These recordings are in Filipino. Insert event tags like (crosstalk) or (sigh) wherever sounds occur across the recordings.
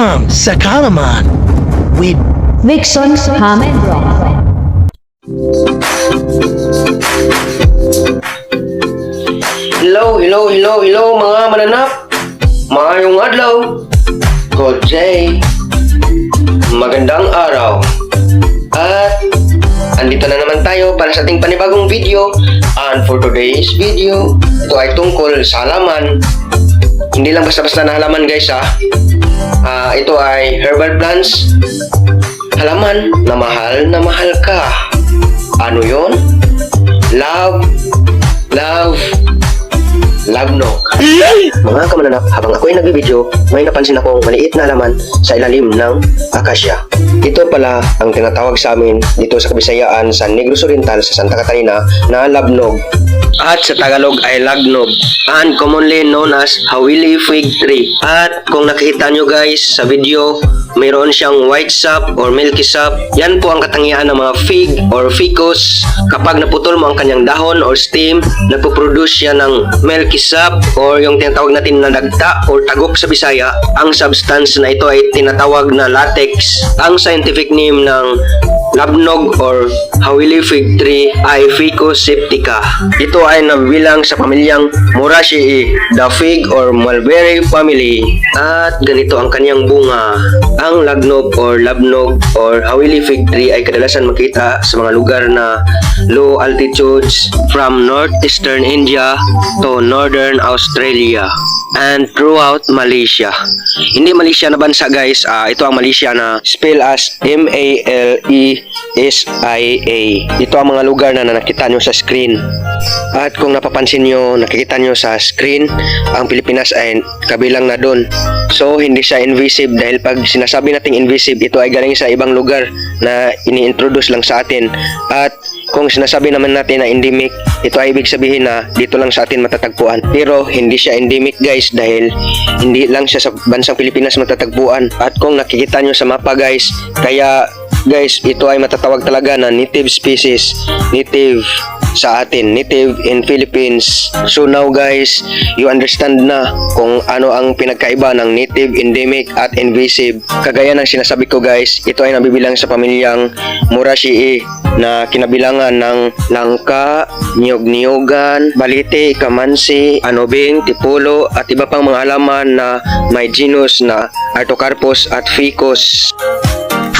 Welcome sa Kalaman with Vixen's Ham and Rock. Hello, hello, hello, hello mga mananap. Maayong adlaw. Good day. Magandang araw. At andito na naman tayo para sa ating panibagong video. And for today's video, ito ay tungkol sa halaman. Hindi lang basta-basta na halaman guys ha. Ah, ito ay herbal plants. Halaman na mahal na mahal ka. Ano yon? Love, love, love no. Mga kamananap, habang ako'y nagbibideo, may napansin akong maliit na laman sa ilalim ng akasya. Ito pala ang tinatawag sa amin dito sa Kabisayaan sa Negros Oriental sa Santa Catarina na labnog. At sa Tagalog ay lagnog and commonly known as Hawili Fig Tree. At kung nakita nyo guys sa video, mayroon siyang white sap or milky sap. Yan po ang katangian ng mga fig or ficus. Kapag naputol mo ang kanyang dahon or stem, nagpo-produce siya ng milky sap or yung tinatawag natin na dagta or tagok sa Bisaya. Ang substance na ito ay tinatawag na latex. Ang scientific name ng labnog or hawili fig tree ay Ficus septica. Ito ay nabilang sa pamilyang Moraceae, the fig or mulberry family. At ganito ang kanyang bunga. Ang lagnog or labnog or hawili fig tree ay kadalasan makita sa mga lugar na low altitudes from northeastern India to northern Australia and throughout Malaysia. Hindi Malaysia na bansa guys, ah, ito ang Malaysia na spell as E M-A-L-E-S-I-A. Ito ang mga lugar na nakita nyo sa screen. At kung napapansin nyo, nakikita nyo sa screen, ang Pilipinas ay kabilang na doon. So, hindi siya invisible dahil pag sinasabi nating invisible, ito ay galing sa ibang lugar na ini-introduce lang sa atin. At kung sinasabi naman natin na endemic, ito ay ibig sabihin na dito lang sa atin matatagpuan. Pero hindi siya endemic guys dahil hindi lang siya sa bansang Pilipinas matatagpuan. At kung nakikita nyo sa mapa guys, kaya guys ito ay matatawag talaga na native species. Native sa atin, native in Philippines. So now guys, you understand na kung ano ang pinagkaiba ng native, endemic at invasive. Kagaya ng sinasabi ko guys, ito ay nabibilang sa pamilyang Moraceae na kinabilangan ng langka, niyog-niyogan, balite, kamansi, anobing, tipulo at iba pang mga halaman na may genus na Artocarpus at Ficus.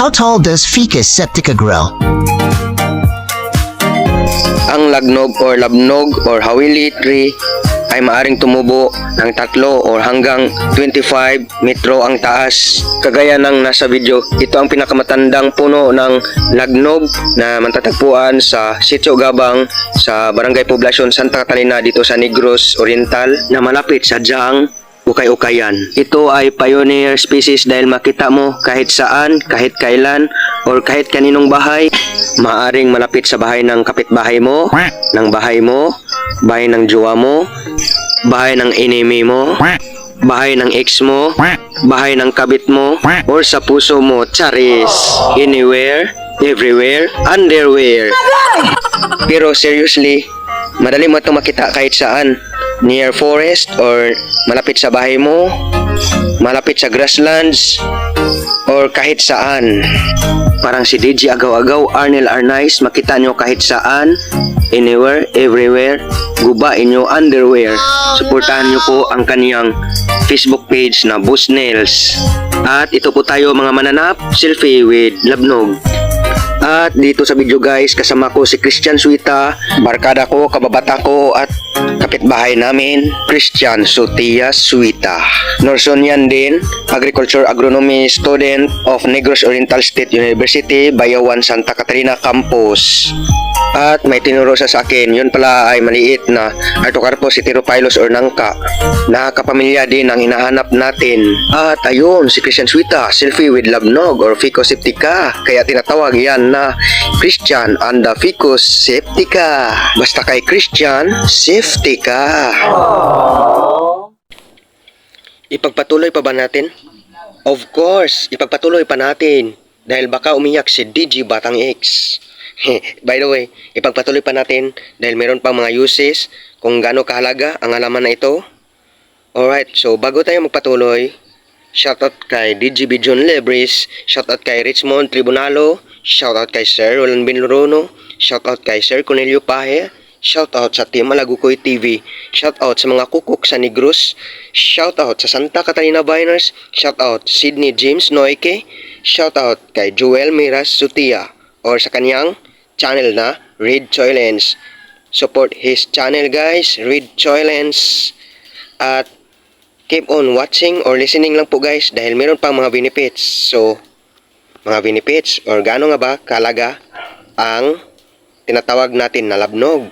How tall does Ficus septica grow? Ang lagnog or labnog or hawili tree ay maaring tumubo ng tatlo or hanggang 25 metro ang taas. Kagaya ng nasa video, ito ang pinakamatandang puno ng lagnog na matatagpuan sa Sitio Gabang sa Barangay Poblacion Santa Catalina dito sa Negros Oriental na malapit sa Jang, Ukay-Ukayan. Ito ay pioneer species dahil makita mo kahit saan, kahit kailan, or kahit kaninong bahay, maaring malapit sa bahay ng kapitbahay mo, ng bahay mo, bahay ng jowa mo, bahay ng enemy mo, bahay ng ex mo, bahay ng kabit mo, or sa puso mo, charis, anywhere, everywhere, underwear. Pero seriously, madali mo ito makita kahit saan. Near forest or malapit sa bahay mo, malapit sa grasslands, or kahit saan. Parang si DJ Agaw-Agaw, Arnel Arnaiz, makita nyo kahit saan, anywhere, everywhere, guba inyo underwear. Suportahan nyo po ang kaniyang Facebook page na Boss Nails. At ito po tayo mga mananap, selfie with Labnog. At dito sa video guys, kasama ko si Christian Suita, barkada ko, kababata ko at kapitbahay namin, Christian Sotia Suita. Norsonian din, Agriculture Agronomy Student of Negros Oriental State University, Bayawan, Santa Catarina Campus. At may tinuro sa akin, yun pala ay maliit na Artocarpus heterophyllus or nangka. Nakakapamilya din ang hinahanap natin. At ayun, si Christian Suita, selfie with labnog or Ficus septica. Kaya tinatawag yan na Christian and the Ficus septica. Basta kay Christian, safety ka. Ipagpatuloy pa ba natin? Of course, ipagpatuloy pa natin. Dahil baka umiyak si DG Batang X. (laughs) By the way, ipagpatuloy pa natin dahil meron pang mga uses kung gaano kahalaga ang halaman na ito. Alright, so bago tayo magpatuloy, Shoutout kay DGB John Lebris. Shoutout kay Richmond Tribunalo. Shoutout kay Sir Roland Binlorono. Shoutout kay Sir Cornelio Pahe. Shoutout sa Team Malagukoy TV. Shoutout sa mga kukuk sa Negros. Shoutout sa Santa Catarina Biners. Shoutout Sydney James Noike. Shoutout kay Joel Miras Sutia or sa kanyang channel na Read Choylens. Support his channel guys, Read Choylens. At keep on watching or listening lang po guys dahil meron pang mga benefits. So, mga benefits or gaano nga ba kalaga ang tinatawag natin na labnog.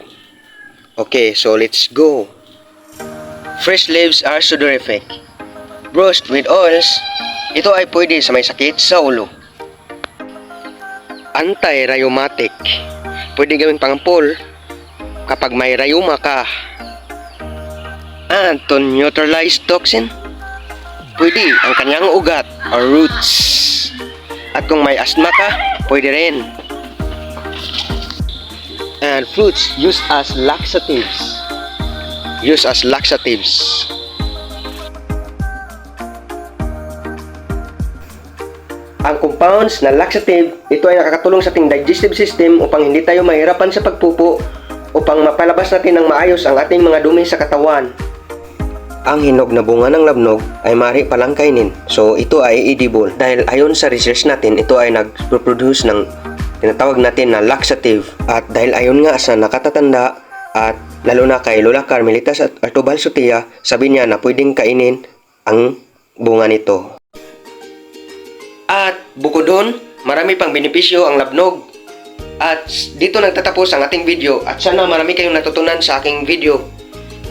Okay, so let's go. Fresh leaves are sudorific. Brushed with oils, ito ay pwede sa may sakit sa ulo. Anti-rheumatic. Pwede gawing pangpul kapag may rayuma ka. And to neutralize toxin, pwede ang kanyang ugat or roots. At kung may asthma ka, pwede rin. And fruits used as laxatives. Used as laxatives. Ang compounds na laxative, ito ay nakakatulong sa ating digestive system upang hindi tayo mahirapan sa pagpupo upang mapalabas natin ng maayos ang ating mga dumi sa katawan. Ang hinog na bunga ng labnog ay mari palang kainin. So ito ay edible dahil ayon sa research natin, ito ay nag-produce ng tinatawag natin na laxative at dahil ayon nga sa nakatatanda at lalo na kay Lola Carmelitas at Artobal Sutia, sabi niya na pwedeng kainin ang bunga nito. At bukod doon, marami pang benepisyo ang labnog. At dito nagtatapos ang ating video at sana marami kayong natutunan sa aking video.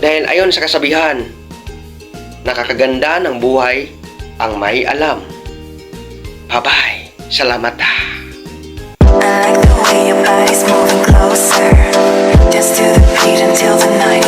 Dahil ayon sa kasabihan, nakakaganda ng buhay ang may alam. Bye-bye. Salamat ah. I the way your body's moving closer. Just to the beat until the night